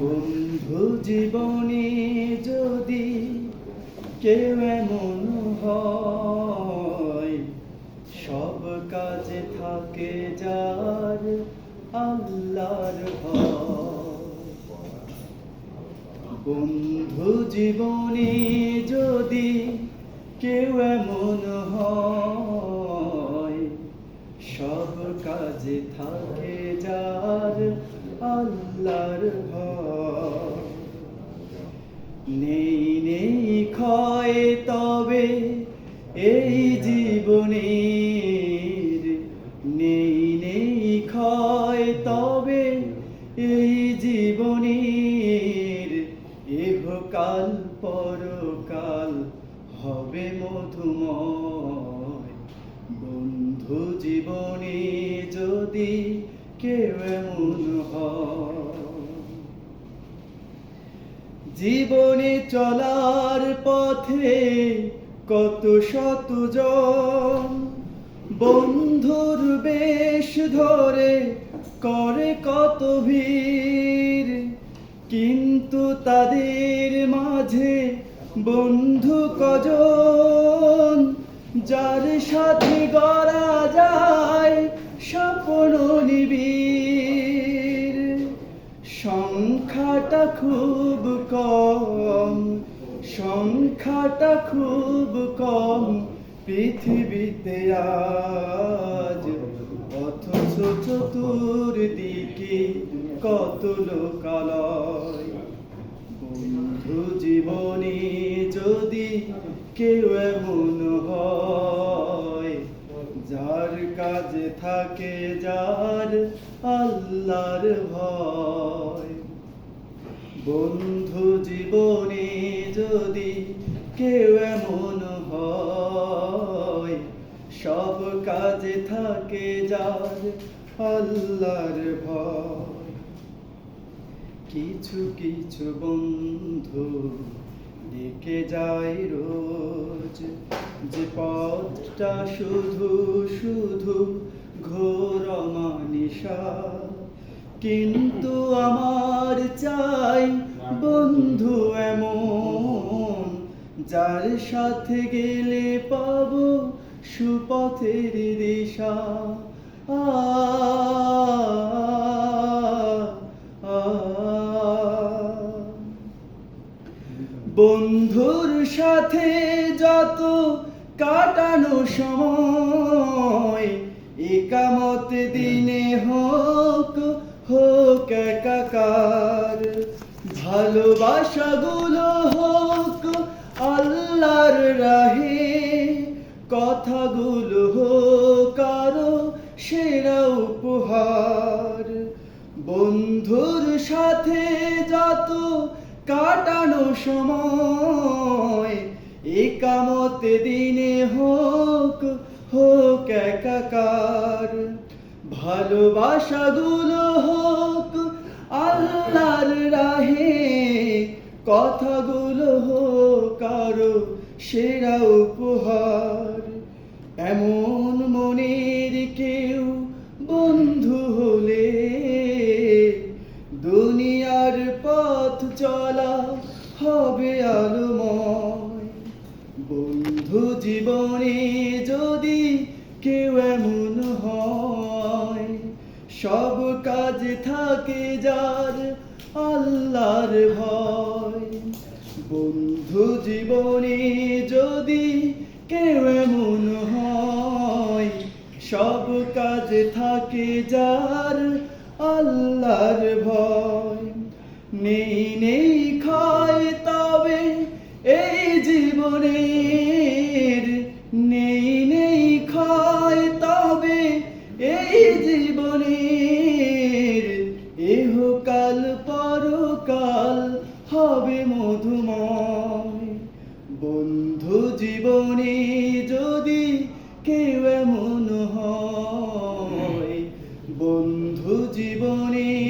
বন্ধু জীবনে যদি কেউ এমন হয়, সব কাজে থাকে যার আল্লাহর বন্ধু জীবনে যদি কেউ এমন হয় সব কাজে থাকে যার আল্লাহর নেই নেই ক্ষয় তবে এই জীবনের। নেই নেই ক্ষয় তবে এই জীবনে যদি কেউ এমন জীবনে চলার পথে কত শত জন বন্ধুর বেশ ধরে করে কত ভিড়, কিন্তু তাদের মাঝে বন্ধু কজন যার সাথে গড়া যায় স্বপ্ন নিবিড়। সংখ্যাটা খুব কম, সংখ্যাটা খুব কম পৃথিবীতে আজ। অথচ চতুর্দিকে কত লোকালয়। কেউ এমন হয়, যার কাজে থাকে, যার আল্লাহর ভয়। বন্ধু জীবনে যদি কেউ এমন হয়, সব কাজে থাকে, যার আল্লাহর ভয়। কিছু কিছু বন্ধু ডেকে যায় রোজ, যে পথটা শুধু শুধু ঘোর মানিসা কিন্তু আমার চাই বন্ধু এমন, যার সাথে গেলে পাবো সুপথের দিশা। আ বন্ধুর সাথে যত কাটানো সময়, একামত দিনে হোক হোক একাকার। ভালোবাসাগুলো হোক, আল্লাহর রাহে, কথাগুলো হোক, আরও সেরা উপহার। বন্ধুর সাথে যত কাটানো সময়, একামত দিনে হোক হোক একাকার। ভালোবাসা ভালোবাসাগুলো হোক, আল্লাহর রাহে কথাগুলো হোক, আরও সেরা উপহার। এমন মনের কেউ বন্ধু হলে হবে আলোময়। বন্ধু জীবনে যদি কেউ এমন হয়, সব কাজ থাকে যার আল্লাহর ভয়। বন্ধু জীবনে যদি কেউ এমন হয়, সব কাজ থাকে যার আল্লাহর ভয়। নেই নেই জীবনের এহকাল পরকাল হবে মধুময়। বন্ধু জীবনে যদি কেউ এমন হয় বন্ধু জীবনে